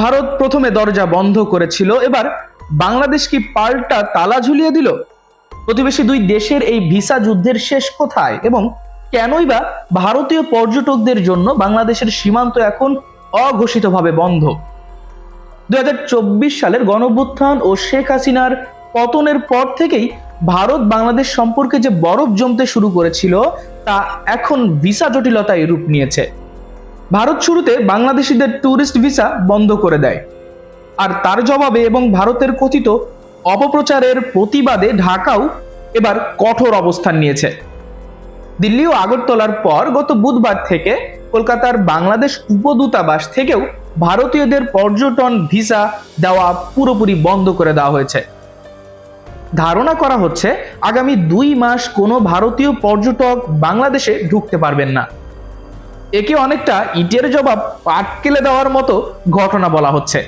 ভারত প্রথমে দরজা বন্ধ করেছিল, এবার বাংলাদেশ কি পাল্টা তালা ঝুলিয়ে দিল? প্রতিবেশী দুই দেশের এই ভিসা যুদ্ধের শেষ কোথায়? এবং কেনই বা ভারতীয় পর্যটকদের জন্য বাংলাদেশের সীমান্ত এখন অঘোষিতভাবে বন্ধ? দুই হাজার চব্বিশ সালের গণভ্যুত্থান ও শেখ হাসিনার পতনের পর থেকেই ভারত বাংলাদেশ সম্পর্কে যে বরফ জমতে শুরু করেছিল, তা এখন ভিসা জটিলতায় রূপ নিয়েছে। ভারত শুরুতে বাংলাদেশিদের ট্যুরিস্ট ভিসা বন্ধ করে দেয়। আর তার জবাবে এবং ভারতের কথিত অপপ্রচারের প্রতিবাদে ঢাকাও এবার কঠোর অবস্থান নিয়েছে। দিল্লি ও আগরতলার পর গত বুধবার থেকে কলকাতার বাংলাদেশ উপদূতাবাস থেকেও ভারতীয়দের পর্যটন ভিসা দেওয়া পুরোপুরি বন্ধ করে দেওয়া হয়েছে। ধারণা করা হচ্ছে, আগামী দুই মাস কোনো ভারতীয় পর্যটক বাংলাদেশে ঢুকতে পারবেন না। একে অনেকটা ইটের জবাব পাটকেলে দেওয়ার মতো ঘটনা বলা হচ্ছে।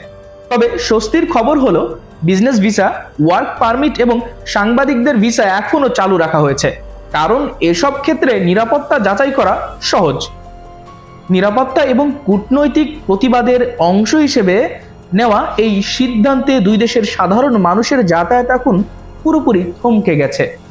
তবে স্বস্তির খবর হলো বিজনেস ভিসা ওয়ার্ক পারমিট এবং সাংবাদিকদের ভিসা এখনও চালু রাখা হয়েছে। কারণ এসব ক্ষেত্রে নিরাপত্তা যাচাই করা সহজ। নিরাপত্তা এবং কূটনৈতিক প্রতিবাদের অংশ হিসেবে নেওয়া এই সিদ্ধান্তে দুই দেশের সাধারণ মানুষের যাতায়াত এখন পুরোপুরি থমকে গেছে।